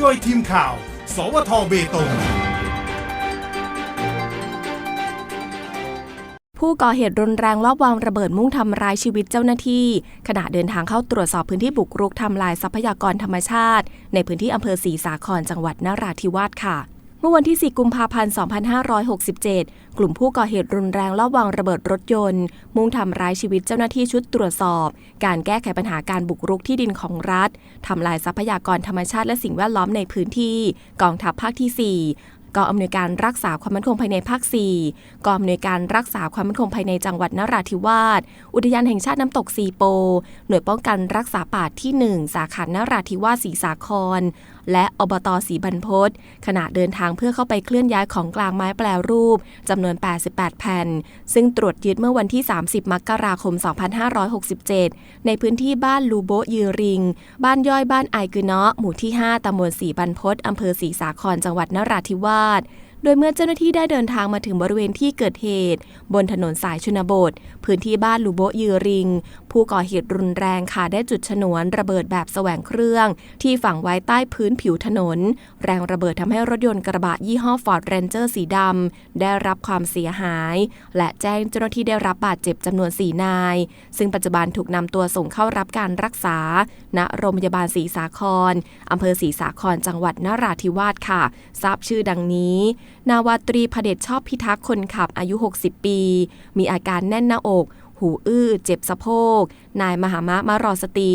โดยทีมข่าว สวทเบตง ผู้ก่อเหตุรุนแรงลอบวางระเบิดมุ่งทำร้ายชีวิตเจ้าหน้าที่ ขณะเดินทางเข้าตรวจสอบพื้นที่บุกรุกทำลายทรัพยากรธรรมชาติ ในพื้นที่อำเภอศรีสาครจังหวัดนราธิวาสค่ะ เมื่อวันที่ 4 กุมภาพันธ์ 2567 กลุ่มผู้ก่อเหตุรุนแรงลอบวางระเบิดรถยนต์ มุ่งทำร้ายชีวิตเจ้าหน้าที่ชุดตรวจสอบ การแก้ไขปัญหาการบุกรุกที่ดินของรัฐ ทำลายทรัพยากรธรรมชาติและสิ่งแวดล้อมในพื้นที่ กองทัพภาคที่ 4กองอำนวยการรักษาความมั่นคงภายในภาค 4กองอำนวยการรักษาความมั่นคงภายในจังหวัดนราธิวาส อุทยานแห่งชาติน้ำตกซีโป หน่วยป้องกันรักษาป่าที่ 1 สาขานราธิวาสศรีสาครและอบตสีบรรพตขณะเดินทางเพื่อเข้าไปเคลื่อนย้ายของกลางไม้แปลรูปจำนวน 88 แผ่น ซึ่งตรวจยึดเมื่อวันที่ 30 มกราคม 2567 ในพื้นที่บ้านลูโบยือริง บ้านย่อยบ้านไอกุเนาะหมู่ที่ 5ตำบลสีบรรพตอำเภอศรีสาครจังหวัดนราธิวาส โดยเมื่อเจ้าหน้าที่ได้เดินทางมาถึงบริเวณที่เกิดเหตุ บนถนนสายชนบท พื้นที่บ้านลูโบยือริง ผู้ก่อเหตุรุนแรงค่ะได้จุดฉนวนระเบิดแบบแสวงเครื่อง ที่ฝังไว้ใต้พื้นผิวถนน แรงระเบิดทำให้รถยนต์กระบะยี่ห้อ Ford Ranger สีดำได้รับความเสียหาย และแจ้งเจ้าหน้าที่ได้รับบาดเจ็บจำนวน 4 นาย ซึ่งปัจจุบันถูกนำตัวส่งเข้ารับการรักษา ณโรงพยาบาลศรีสาครอำเภอศรีสาครจังหวัดนราธิวาสค่ะ ทราบชื่อดังนี้นาวาตรีพเดชชอบพิทักษ์คนขับอายุ 60 ปี มีอาการแน่นหน้าอก หูอื้อ เจ็บสะโพก นายมหามะมะรอสตี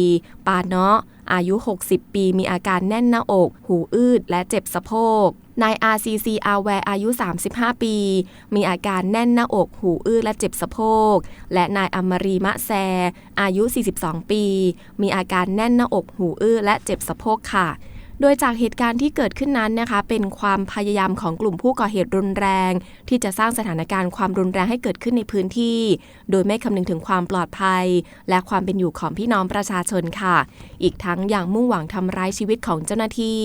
ปาเนาะ อายุ 60 ปี มีอาการแน่นหน้าอก หูอื้อและเจ็บสะโพกนาย RCC อาแวร์อายุ 35 ปี มีอาการแน่นหน้าอก หูอื้อและเจ็บสะโพก และนายอมรีมะแซ อายุ 42 ปี มีอาการแน่นหน้าอก หูอื้อและเจ็บสะโพกค่ะ โดยจากเหตุการณ์ที่เกิดขึ้นนั้นนะคะ เป็นความพยายามของกลุ่มผู้ก่อเหตุรุนแรง ที่จะสร้างสถานการณ์ความรุนแรงให้เกิดขึ้นในพื้นที่ โดยไม่คำนึงถึงความปลอดภัย และความเป็นอยู่ของพี่น้องประชาชนค่ะ อีกทั้งอย่างมุ่งหวังทำร้ายชีวิตของเจ้าหน้าที่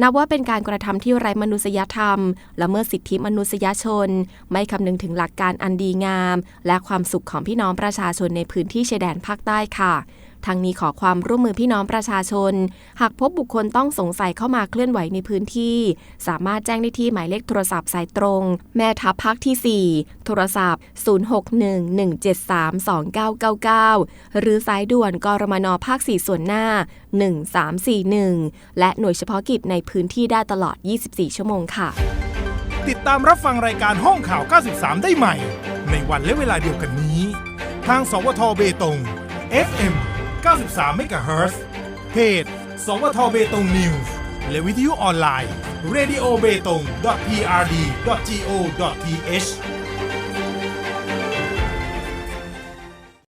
นับว่าเป็นการกระทำที่ไร้มนุษยธรรมละเมิดสิทธิมนุษยชน ไม่คำนึงถึงหลักการอันดีงาม และความสุขของพี่น้องประชาชนในพื้นที่ชายแดนภาคใต้ค่ะ ทั้งนี้ขอความร่วมมือพี่น้องประชาชน หากพบบุคคลต้องสงสัยเข้ามาเคลื่อนไหวในพื้นที่ สามารถแจ้งได้ที่หมายเลขโทรศัพท์สายตรง แม่ทัพภาคที่ 4 โทรศัพท์ 0611732999 หรือสายด่วนกรมนภาค 4 ส่วนหน้า 1341 และหน่วยเฉพาะกิจในพื้นที่ได้ตลอด 24 ชั่วโมงค่ะ ติดตามรับฟังรายการห้องข่าว 93 ได้ใหม่ ในวันและเวลาเดียวกันนี้ ทางสวทเบตง FM 93 MHz เพจ สวทเบตงนิวส์และวิทยุออนไลน์ radio b e t o n g prd go th